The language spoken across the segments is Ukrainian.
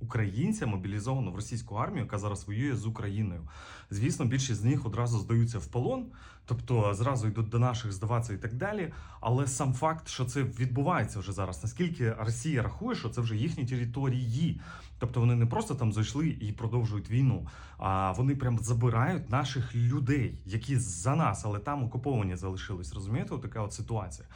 українця мобілізовано в російську армію, яка зараз воює з Україною. Звісно, більшість з них одразу здаються в полон, тобто зразу йдуть до наших здаватися і так далі. Але сам факт, що це відбувається вже зараз, наскільки Росія рахує, що це вже їхні території. Тобто вони не просто там зайшли і продовжують війну, а вони прям забирають наших людей, які за нас, але там окуповані залишились. Розумієте, така от ситуація.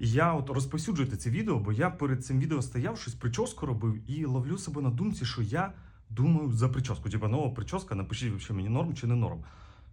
Я от розповсюджуйте це відео, бо я перед цим відео стояв, щось прическу робив і ловлю себе на думці, що я думаю за прическу. Типа нова прическа, напишіть вообще мені норм чи не норм.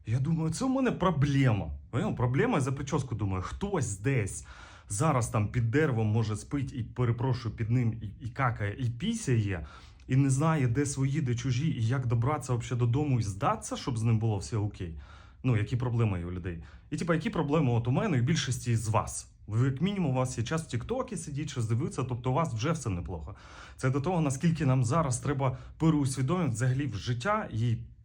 Я думаю, це у мене проблема. Поняв? Проблема за прическу думаю, хтось десь зараз там під деревом може спить і перепрошую під ним і, і какає, і пісяє, і не знає, де свої, де чужі, і як добратися взагалі додому і здатися, щоб з ним було все окей. Ну, які проблеми є у людей. І типа, які проблеми от у мене і більшості з вас. Ви, як мінімум, у вас є час в Тіктокі сидіть, щось дивитися, тобто у вас вже все неплохо. Це до того, наскільки нам зараз треба переусвідомити взагалі в життя і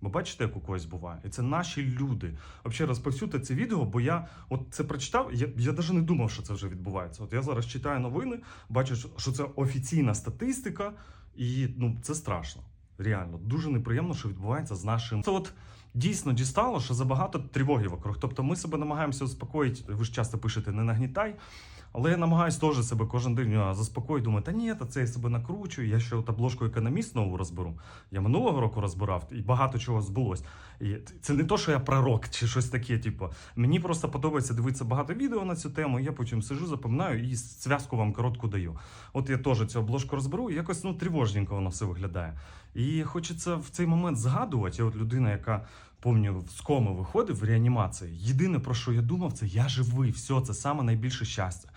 Бо бачите, як у когось буває, і це наші люди. Взагалі розповсюдьте це відео, бо я от це прочитав. Я я навіть не думав, що це вже відбувається. От я зараз читаю новини, бачу, що це офіційна статистика, і ну це страшно. Реально дуже неприємно, що відбувається з нашим. Це от дійсно дістало, що забагато тривоги вокруг. Тобто ми себе намагаємося успокоїти. Ви ж часто пишете не нагнітай. Але я намагаюся теж себе кожен день заспокоїти, думаю, та ні, та це я себе накручую. Я ще обложку економіст нову розберу. Я минулого року розбирав і багато чого збулось. І це не то, що я пророк чи щось таке. Типу, мені просто подобається дивитися багато відео на цю тему. Я потім сижу, запоминаю і зв'язку вам коротку даю. От я теж цю обложку розберу, і якось ну тривожненько воно все виглядає. І хочеться в цей момент згадувати. Я от людина, яка помню, з коми виходив в реанімації. Єдине про що я думав, це я живий. Все, це саме найбільше щастя.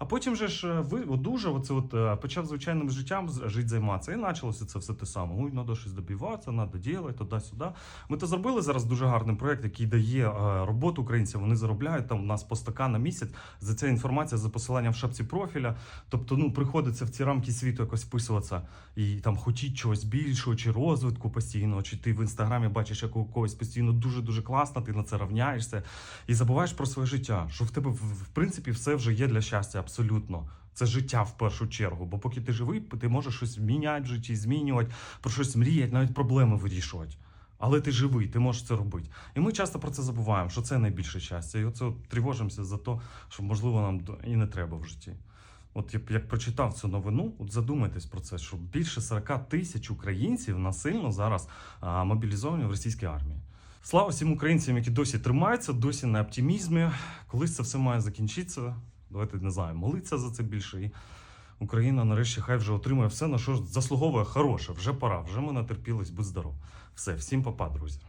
А потім же ж е, ви одужав, оце от е, почав звичайним життям жити займатися. І почалося це все те саме. Ой, треба щось добиватися, треба робити, туди-сюди. Ми то зробили зараз дуже гарний проект, який дає е, роботу українцям. Вони заробляють там у нас по 100 на місяць. За це інформація за посиланням в шапці профіля. Тобто, ну приходиться в ці рамки світу якось вписуватися і там хотіть чогось більшого, чи розвитку постійного, чи ти в інстаграмі бачиш, як когось постійно дуже дуже класно, ти на це равняєшся і забуваєш про своє життя. Що в тебе в принципі все вже є для щастя, абсолютно. Це життя в першу чергу. Бо поки ти живий, ти можеш щось міняти в житті, змінювати, про щось мріяти, навіть проблеми вирішувати. Але ти живий, ти можеш це робити. І ми часто про це забуваємо, що це найбільше щастя. І оце тривожимося за те, що можливо нам і не треба в житті. От як, як прочитав цю новину, от задумайтесь про це, що більше 40 тисяч українців насильно зараз а, мобілізовані в російській армії. Слава всім українцям, які досі тримаються, досі на оптимізмі. Колись це все має закінчитися. Давайте не знаю, молитися за це більше. І Україна нарешті хай вже отримає все, на що заслуговує хороше. Вже пора, вже ми натерпілись, будь здоров. Все, всім папа, друзі.